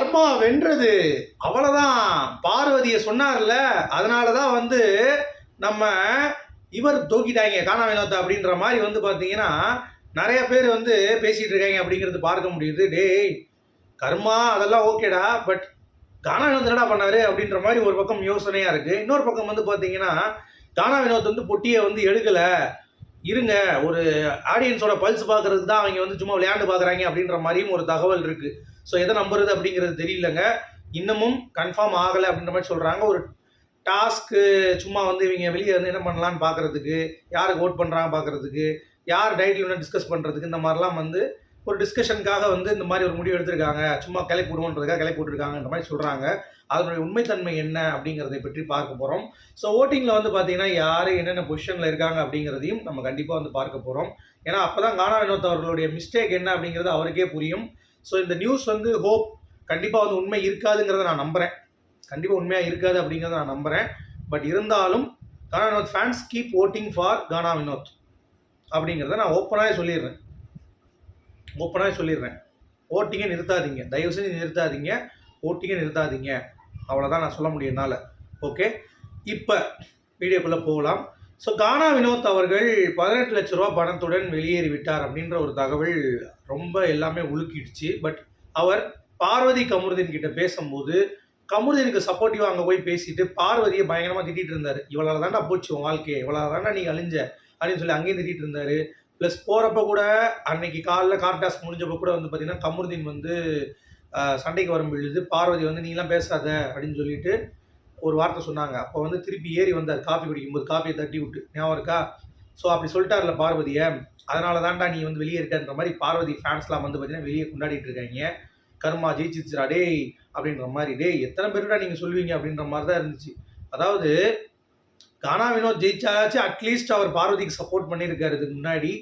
கர்மா வென்றது. அவ்வளோதான் பார்வதியை சொன்னார்ல அதனால தான் வந்து நம்ம இவர் தூக்கிட்டாங்க காணா வினோத் அப்படின்ற மாதிரி வந்து பார்த்தீங்கன்னா நிறைய பேர் வந்து பேசிகிட்டு இருக்காங்க அப்படிங்கிறது பார்க்க முடியுது. டேய் கர்மா அதெல்லாம் ஓகேடா பட் கானா வினோத் என்னடா பண்ணாரு அப்படின்ற மாதிரி ஒரு பக்கம் யோசனையாக இருக்குது இன்னொரு பக்கம் வந்து பார்த்தீங்கன்னா கானா வினோத் வந்து பொட்டியை வந்து எடுக்கலை. இருங்க ஒரு ஆடியன்ஸோட பல்ஸ் பார்க்கறதுக்கு தான் அவங்க வந்து சும்மா விளையாண்டு பார்க்குறாங்க அப்படின்ற மாதிரியும் ஒரு தகவல் இருக்குது ஸோ எதை நம்புறது அப்படிங்கிறது தெரியலங்க. இன்னமும் கன்ஃபார்ம் ஆகலை அப்படின்ற மாதிரி சொல்கிறாங்க ஒரு டாஸ்க்கு சும்மா வந்து இவங்க வெளியே வந்து என்ன பண்ணலான்னு பார்க்குறதுக்கு யாருக்கு ஓட் பண்ணுறாங்க பார்க்குறதுக்கு யார் டைட்டில் ஒன்று டிஸ்கஸ் பண்ணுறதுக்கு இந்த மாதிரிலாம் வந்து ஒரு டிஸ்கஷனுக்காக வந்து இந்த மாதிரி ஒரு முடிவு எடுத்திருக்காங்க. சும்மா கிளப்பி போடுவோன்றதுக்காக கிளப்பி போட்டிருக்காங்கன்ற மாதிரி சொல்கிறாங்க அதனுடைய உண்மைத்தன்மை என்ன அப்படிங்கிறதை பற்றி பார்க்க போகிறோம் ஸோ ஓட்டிங்கில் வந்து பார்த்தீங்கன்னா யார் என்னென்ன பொசிஷனில் இருக்காங்க அப்படிங்கிறதையும் நம்ம கண்டிப்பாக வந்து பார்க்க போகிறோம் ஏன்னா அப்போ தான் கானா வினோத் அவர்களுடைய மிஸ்டேக் என்ன அப்படிங்கிறது அவருக்கே புரியும். ஸோ இந்த நியூஸ் வந்து ஹோப் கண்டிப்பாக வந்து உண்மை இருக்காதுங்கிறத நான் நம்புகிறேன் கண்டிப்பாக உண்மையாக இருக்காது அப்படிங்கிறத நான் நம்புகிறேன் பட் இருந்தாலும் Gana Vinod fans keep voting for Gana Vinod அப்படிங்கிறத நான் ஓப்பனாகவே சொல்லிடுறேன். ஓப்பனாகவே சொல்லிடுறேன். ஓட்டிங்கை நிறுத்தாதீங்க. தயவு செஞ்சு நிறுத்தாதீங்க. ஓட்டிங்கை நிறுத்தாதீங்க. அவ்வளோதான் நான் சொல்ல முடியும் என்னால். ஓகே இப்போ வீடியோக்குள்ளே போகலாம். ஸோ கானா வினோத் அவர்கள் பதினெட்டு லட்ச ரூபா பணத்துடன் வெளியேறி விட்டார் அப்படின்ற ஒரு தகவல் ரொம்ப எல்லாமே உலுக்கிடுச்சு. பட் அவர் பார்வதி கமருதீன் கிட்ட பேசும்போது கமருதீனுக்கு சப்போர்ட்டிவாக அங்கே போய் பேசிட்டு பார்வதியை பயங்கரமாக திட்டிட்டு இருந்தார். இவ்வளோ தாண்டா போச்சு உன் வாழ்க்கையை. இவ்வளோ தாண்டா நீ அழிஞ்ச. அப்படின்னு சொல்லி அங்கேயும் திட்டிகிட்டு இருந்தார். ப்ளஸ் போகிறப்ப கூட அன்னைக்கு காலைல கார்டாஸ் முடிஞ்சப்போ கூட வந்து பார்த்தீங்கன்னா கமருதீன் வந்து சண்டைக்கு வரும் பொழுது பார்வதி வந்து நீலாம் பேசாத. அப்படின்னு சொல்லிட்டு ஒரு வார்த்தை சொன்னாங்க. அப்போ வந்து திருப்பி ஏறி வந்தார். காஃபி குடிக்கும்போது காஃபியை தட்டி விட்டு ஞாபகம் இருக்கா? ஸோ அப்படி சொல்லிட்டார்ல பார்வதியை அதனால தான்டா நீ வந்து வெளியே இருக்கன்ற மாதிரி பார்வதி ஃபேன்ஸ்லாம் வந்து பார்த்தீங்கன்னா வெளியே கொண்டாடிட்டு இருக்காங்க. கர்மா ஜெயிச்சிச்சுடா டேய் அப்படின்ற மாதிரி. டேய் எத்தனை பேருடா நீங்கள் சொல்லுவீங்க? அப்படின்ற மாதிரி தான் இருந்துச்சு. அதாவது கானா வினோத் ஜெயிச்சாச்சு அட்லீஸ்ட் அவர் பார்வதிக்கு சப்போர்ட் பண்ணியிருக்காரு. இதுக்கு முன்னாடி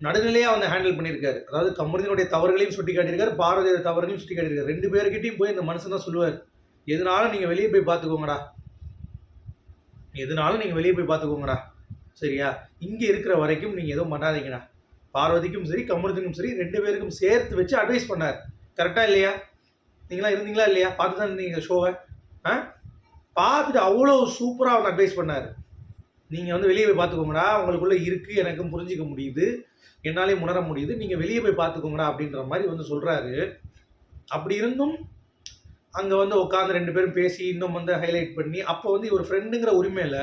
நடுநிலையாக வந்து ஹேண்டில் பண்ணியிருக்காரு. அதாவது கமருதினுடைய தவறுகளையும் சுட்டி காட்டியிருக்காரு பார்வதியோட தவறுகளையும் சுட்டி காட்டியிருக்காரு ரெண்டு பேர்கிட்டையும் போய் இந்த மனுஷன் தான் சொல்லுவார். எதுனாலும் நீங்கள் வெளியே போய் பார்த்துக்கோங்கடா எதுனாலும் நீங்கள் வெளியே போய் பார்த்துக்கோங்கடா சரியா? இங்கே இருக்கிற வரைக்கும் நீங்கள் எதுவும் பண்ணாதீங்கடா. பார்வதிக்கும் சரி கமருதுக்கும் சரி ரெண்டு பேருக்கும் சேர்த்து வச்சு அட்வைஸ் பண்ணார். கரெக்டாக இல்லையா? நீங்களாம் இருந்தீங்களா இல்லையா? பார்த்து தான் இருந்தீங்க ஷோவை ஆ? பார்த்துட்டு அவ்வளோ சூப்பராக அவர் அட்வைஸ் பண்ணார். நீங்கள் வந்து வெளியே போய் பார்த்துக்கோங்கடா உங்களுக்குள்ளே இருக்குது எனக்கும் புரிஞ்சிக்க முடியுது. என்னாலே உணர முடியுது. நீங்கள் வெளியே போய் பார்த்துக்கோங்கடா அப்படின்ற மாதிரி வந்து சொல்கிறாரு அப்படி இருந்தும் அங்கே வந்து உட்காந்து ரெண்டு பேரும் பேசி இன்னும் வந்து ஹைலைட் பண்ணி அப்போ வந்து இவர் ஃப்ரெண்டுங்கிற உரிமையில்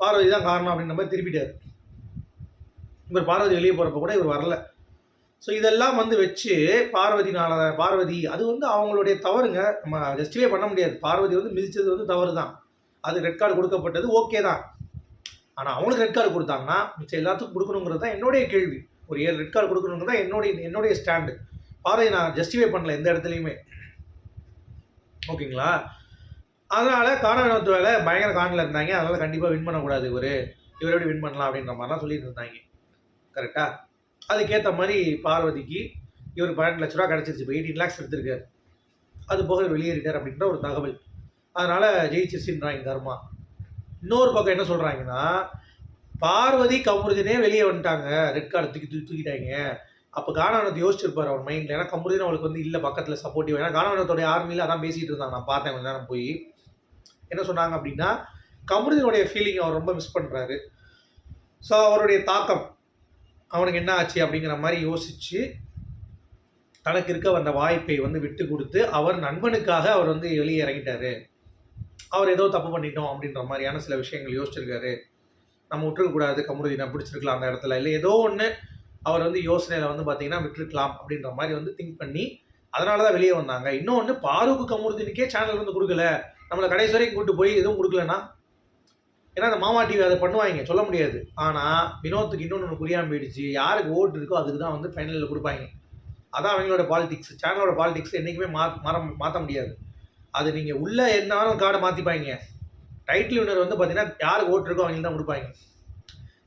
பார்வதி தான் காரணம் அப்படின்ற மாதிரி திருப்பிட்டார். இவர் பார்வதி வெளியே போகிறப்ப கூட இவர் வரல. ஸோ இதெல்லாம் வந்து வச்சு பார்வதினால பார்வதி அது வந்து அவங்களுடைய தவறுங்க. நம்ம ஜஸ்டிஃபை பண்ண முடியாது. பார்வதி வந்து மிதித்தது வந்து தவறு தான் அது ரெட் கார்டு கொடுக்கப்பட்டது ஓகே தான். ஆனால் அவங்களுக்கு ரெட் கார்டு கொடுத்தாங்கன்னா மிச்சம் எல்லாத்துக்கும் கொடுக்கணுங்கிறது தான் என்னுடைய கேள்வி. ஒரு ஏழு ரெட் கார்டு கொடுக்கணுங்கிறது தான் என்னுடைய என்னுடைய ஸ்டாண்டு பார்வதி நான் ஜஸ்டிஃபை பண்ணல எந்த இடத்துலையுமே. ஓகேங்களா அதனால் காரணத்து வேலை பயங்கர காணில் இருந்தாங்க. அதனால் கண்டிப்பாக வின் பண்ணக்கூடாது இவர். இவர் எப்படி வின் பண்ணலாம் அப்படின்ற மாதிரிலாம் சொல்லிட்டு இருந்தாங்க. கரெக்டாக அதுக்கேற்ற மாதிரி பார்வதிக்கு இவர் பன்னெண்டு லட்ச ரூபா கிடச்சிருச்சு. இப்போ எயிட்டீன் லேக்ஸ் எடுத்திருக்காரு. அது போக வெளியேறிட்டார் அப்படின்ற ஒரு தகவல். அதனால் ஜெயிச்சிருச்சுன்றாங்க தர்மா இன்னொரு பக்கம் என்ன சொல்கிறாங்கன்னா பார்வதி கமருதினே வெளியே வந்துட்டாங்க. ரெட் கார்டு தூக்கி தூக்கி தூக்கிட்டாங்க. அப்போ கானாவனத்தை யோசிச்சிருப்பார் அவர் மைண்டில் ஏன்னா கமருதின் அவளுக்கு வந்து இல்லை பக்கத்தில் சப்போர்ட்டிவ் ஏன்னா கானாவனத்தோடைய ஆர்மியில் அதான் பேசிகிட்டு இருந்தாங்க. நான் பார்த்தேன் கொஞ்ச நேரம் போய். என்ன சொன்னாங்க அப்படின்னா கமருதினுடைய ஃபீலிங் அவர் ரொம்ப மிஸ் பண்ணுறாரு ஸோ அவருடைய தாக்கம் அவனுக்கு என்ன ஆச்சு அப்படிங்கிற மாதிரி யோசிச்சு தனக்கு இருக்க வந்த வாய்ப்பை வந்து விட்டு கொடுத்து அவர் நண்பனுக்காக அவர் வந்து வெளியே இறங்கிட்டாரு. அவர் ஏதோ தப்பு பண்ணிட்டோம் அப்படின்ற மாதிரியான சில விஷயங்கள் யோசிச்சிருக்காரு. நம்ம விட்டுருக்கக்கூடாது கமருதீனை பிடிச்சிருக்கலாம் அந்த இடத்துல. இல்லை ஏதோ ஒன்று அவர் வந்து யோசனையில் வந்து பார்த்தீங்கன்னா விட்டுருக்கலாம் அப்படின்ற மாதிரி வந்து திங்க் பண்ணி அதனால தான் வெளியே வந்தாங்க. இன்னொன்று பாரூக் கமருதீனுக்கே சேனல் வந்து கொடுக்கல. நம்மளை கடைசி வரைக்கும் கூட்டு போய் எதுவும் கொடுக்கலன்னா? ஏன்னா அந்த மாமா டிவி அதை பண்ணுவாங்க சொல்ல முடியாது. ஆனால் வினோத்துக்கு இன்னொன்று ஒன்று புரியாமல் போயிடுச்சு. யாருக்கு ஓட்டு இருக்கோ அதுக்கு தான் வந்து ஃபைனலில் கொடுப்பாங்க. அதான் அவங்களோட பாலிடிக்ஸ் சேனலோட பாலிடிக்ஸ் என்றைக்குமே மா மாற மாற்ற முடியாது. அது நீங்கள் உள்ளே என்னாலும் கார்டை மாற்றிப்பாங்க டைட்டில் வினர் வந்து பார்த்தீங்கன்னா யாருக்கு ஓட்டு இருக்கோ அவங்களுக்கு தான் கொடுப்பாங்க.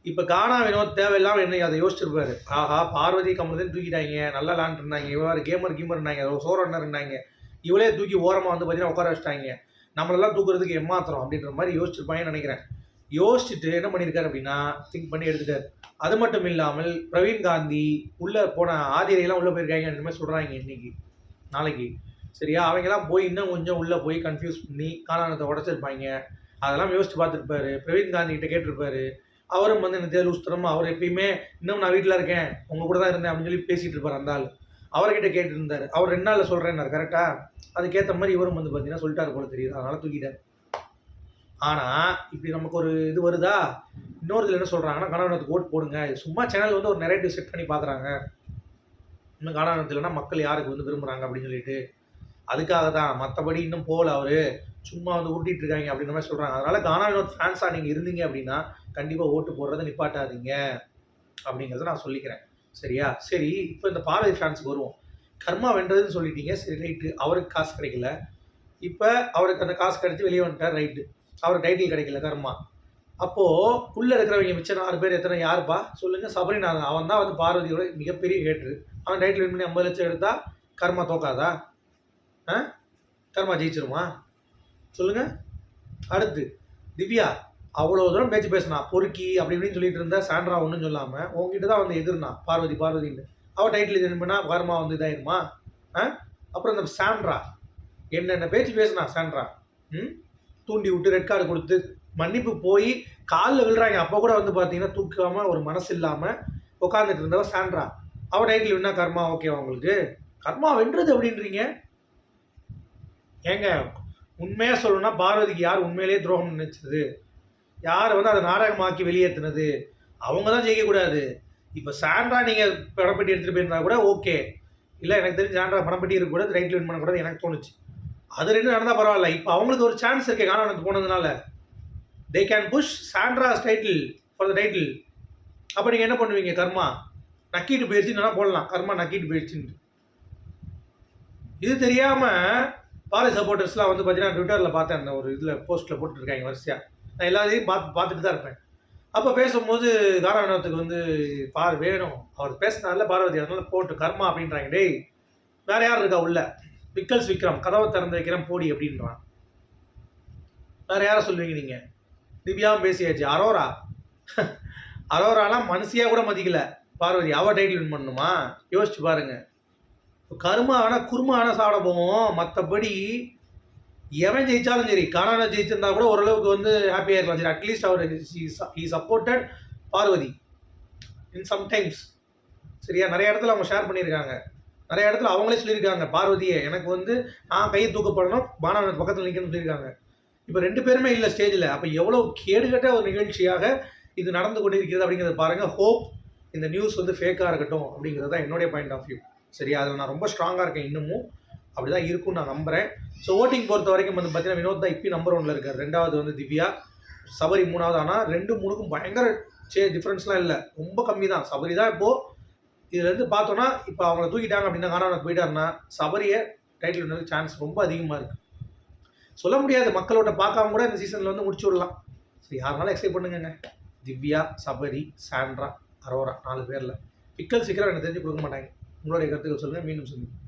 இப்போ கானா வினோத் தேவையில்லாமல் என்ன அதை யோசிச்சிருப்பாரு. ஆஹா பார்வதி கமலத்தையும் தூக்கிட்டாங்க நல்லா லாண்ட் இருந்தாங்க இவ்வாறு கேமர் கீமர் இருந்தாங்க சோரன்னர் இருந்தாங்க இவளே தூக்கி ஓரமாக வந்து பார்த்தீங்கன்னா உட்கார வச்சிட்டாங்க நம்மளெல்லாம் தூக்குறதுக்கு ஏமாத்திரம் அப்படின்ற மாதிரி யோசிச்சிருப்பாங்கன்னு நினைக்கிறேன். யோசிச்சுட்டு என்ன பண்ணியிருக்காரு அப்படின்னா திங்க் பண்ணி எடுத்துட்டார். அது மட்டும் இல்லாமல் பிரவீன் காந்தி உள்ளே போன ஆதிரையெல்லாம் உள்ளே போயிருக்காங்க அந்த மாதிரி சொல்கிறாங்க இன்றைக்கி நாளைக்கு. சரியா? அவங்கெல்லாம் போய் இன்னும் கொஞ்சம் உள்ளே போய் கன்ஃபியூஸ் பண்ணி காணானத்தை உடச்சிருப்பாங்க அதெல்லாம் யோசிச்சு பார்த்துருப்பாரு. பிரவீன் காந்தி கிட்ட கேட்டிருப்பாரு. அவரும் வந்து எனக்கு லூஸ்தரமா அவர் எப்பயுமே இன்னும் நான் வீட்டில் இருக்கேன் உங்கள் கூட தான் இருந்தேன் அப்படின்னு சொல்லி பேசிகிட்டு இருப்பார் அந்த ஆள். அவர்கிட்ட கேட்டுருந்தார். அவர் ரெண்டு நாளில் சொல்கிறேன்னாரு கரெக்டாக அதுக்கேற்ற மாதிரி இவரும் வந்து பார்த்தீங்கன்னா சொல்லிட்டார் போல தெரியுது. அதனால் தூக்கிட்டார். ஆனால் இப்படி நமக்கு ஒரு இது வருதா? இன்னொருத்தில் என்ன சொல்கிறாங்கன்னா கணவனத்துக்கு ஓட் போடுங்க. சும்மா சேனல் வந்து ஒரு நெரேட்டிவ் செட் பண்ணி பார்க்குறாங்க இன்னும் காணானத்துலனா மக்கள் யாருக்கு வந்து விரும்புகிறாங்க அப்படின்னு சொல்லிட்டு அதுக்காக தான் மற்றபடி இன்னும் போகல அவர். சும்மா வந்து உருட்டிட்டு இருக்காங்க அப்படின்ற மாதிரி சொல்கிறாங்க அதனால் கானா வினோத் ஃபேன்ஸாக நீங்கள் இருந்தீங்க அப்படின்னா கண்டிப்பாக ஓட்டு போடுறதை நிப்பாட்டாதீங்க அப்படிங்கிறத நான் சொல்லிக்கிறேன். சரியா? சரி இப்போ இந்த பார்வதி ஃபேன்ஸுக்கு வருவோம். கர்மா வென்றதுன்னு சொல்லிட்டீங்க. சரி ரைட்டு அவருக்கு காசு கிடைக்கல. இப்போ அவருக்கு அந்த காசு கிடைச்சி வெளியே வந்துட்டார் ரைட்டு அவருக்கு டைட்டில் கிடைக்கல கர்மா. அப்போது உள்ளே இருக்கிறவங்க மிச்சம் ஆறு பேர் எத்தனை யாருப்பா? சொல்லுங்கள் சபரிநாதன். அவன் தான் வந்து பார்வதியோட மிகப்பெரிய கேட்டு அவன் டைட்டில் வின் பண்ணி ஐம்பது லட்சம் எடுத்தால் கர்மா தோக்காதா? ஆ? கர்மா ஜெயிச்சிருமா? சொல்லுங்கள் அடுத்து திவ்யா அவ்வளோ தூரம் பேச்சு பேசினா பொறுக்கி அப்படி இப்படின்னு சொல்லிட்டு இருந்தா சாண்ட்ரா ஒன்றும் சொல்லாமல் உங்ககிட்ட தான் வந்து எதிர்னா பார்வதி பார்வதின்னு. அவள் டைட்டில் இது பண்ணா கர்மா வந்து இதாயிருமா? ஆ? அப்புறம் இந்த சாண்ட்ரா என்னென்ன பேச்சு பேசினா சாண்ட்ரா ம்? தூண்டி விட்டு ரெட் கார்டு கொடுத்து மன்னிப்பு போய் காலில் விழுறாங்க. அப்போ கூட வந்து பார்த்தீங்கன்னா தூக்காமல் ஒரு மனசு இல்லாமல் உட்காந்துட்டு இருந்தவ சாண்ட்ரா. அவள் டைட்டில் வின்னா கர்மா ஓகேவா உங்களுக்கு? கர்மா வென்றது அப்படின்றீங்க ஏங்க உண்மையாக சொல்லணும்னா பாரதிக்கு யார் உண்மையிலேயே துரோகம் நினைச்சது? யார் வந்து அதை நாடகமாக்கி வெளியேற்றினது அவங்க தான் ஜெயிக்கக்கூடாது. இப்போ சாண்ட்ரா நீங்கள் பணப்பட்டி எடுத்துகிட்டு போயிருந்தா கூட ஓகே. இல்லை எனக்கு தெரிஞ்சு சாண்ட்ரா பணப்பட்டி இருக்கக்கூடாது ரைட்டில் வின் பண்ணக்கூடாது எனக்கு தோணுச்சு. அது ரெண்டும் நடந்தால் பரவாயில்ல. இப்போ அவங்களுக்கு ஒரு சான்ஸ் இருக்கு காணவனுக்கு போனதுனால. They can push Sandra's title for the title அப்போ நீங்கள் என்ன பண்ணுவீங்க கர்மா? நக்கிட்டு போயிடுச்சுன்னு போடலாம். கர்மா நக்கிட்டு போயிடுச்சுன்ட்டு இது தெரியாமல் பாரதி சப்போர்ட்டர்ஸ்லாம் வந்து பார்த்தீங்கன்னா ட்விட்டரில் பார்த்தேன் அந்த ஒரு இதில் போஸ்ட்டில் போட்டுருக்காங்க வரிசையாக நான் எல்லாத்தையும் பார்த்து பார்த்துட்டு தான் இருப்பேன். அப்போ பேசும்போது காரவினத்துக்கு வந்து பார் வேணும். அவர் பேசினால பார்வதி அதனால போட்டு கர்மா அப்படின்றாங்க. டேய் வேற யார் இருக்கா உள்ள? விக்கல்ஸ் விக்ரம் கதவை திறந்து வைக்கிறேன் போடி அப்படின்றான். வேற யாரை சொல்லுவீங்க நீங்கள் திவ்யாவும் பேசியாச்சு. அரோரா? அரோராலாம் மனுஷியாக கூட மதிக்கல. பார்வதி அவ டைட்டில் வின் பண்ணணுமா? யோசிச்சு பாருங்கள் கருமா ஆனால் குருமா வேணால் சாப்பிட போவோம் மற்றபடி எவன் ஜெயித்தாலும் சரி காணான ஜெயிச்சிருந்தா கூட ஓரளவுக்கு வந்து ஹாப்பியாக இருக்கலாம் சரி at least our he supported Parvathi in sometimes சரியா? நிறைய இடத்துல அவங்க ஷேர் பண்ணியிருக்காங்க. நிறைய இடத்துல அவங்களே சொல்லியிருக்காங்க பார்வதியை. எனக்கு வந்து நான் கையை தூக்கப்படணும் பானவன் பக்கத்தில் நிற்கணும்னு சொல்லியிருக்காங்க. இப்போ ரெண்டு பேருமே இல்லை ஸ்டேஜில் அப்போ எவ்வளோ கேடுகட்ட ஒரு நிகழ்ச்சியாக இது நடந்து கொண்டிருக்கிறது அப்படிங்கிறத பாருங்கள் ஹோப் இந்த நியூஸ் வந்து ஃபேக்காக இருக்கட்டும் அப்படிங்கிறது தான் என்னுடைய பாயிண்ட் ஆஃப் வியூ சரியா? அதில் நான் ரொம்ப ஸ்ட்ராங்காக இருக்கேன் இன்னமும். அப்படி தான் இருக்கும்னு நான் நம்புகிறேன் ஸோ ஓட்டிங் பொறுத்த வரைக்கும் வந்து பார்த்தீங்கன்னா வினோத் தான் இப்போ நம்பர் ஒன்றில் இருக்கார். ரெண்டாவது வந்து திவ்யா சபரி மூணாவது. ஆனால் ரெண்டு மூணுக்கும் பயங்கர சே டிஃப்ரென்ஸ்லாம் இல்லை. ரொம்ப கம்மி தான் சபரி தான் இப்போது இதுலேருந்து பார்த்தோன்னா இப்போ அவங்கள தூக்கிட்டாங்க அப்படின்னா காணாமல் போயிட்டாருன்னா சபரியை டைட்டில் வினருக்கு சான்ஸ் ரொம்ப அதிகமாக இருக்குது சொல்ல முடியாது. மக்களோட பார்க்காம கூட இந்த சீசனில் வந்து முடிச்சு விடலாம். சரி யாருனாலும் எக்ஸைட் பண்ணுங்கங்க. திவ்யா சபரி சாண்ட்ரா அரோரா நாலு பேரில். பிக்கல் சீக்கிரம் எனக்கு தெரிஞ்சு கொடுக்க மாட்டாங்க. உங்களுடைய கருத்துக்கள் சொல்லுங்கள் மீண்டும் சொல்லுங்கள்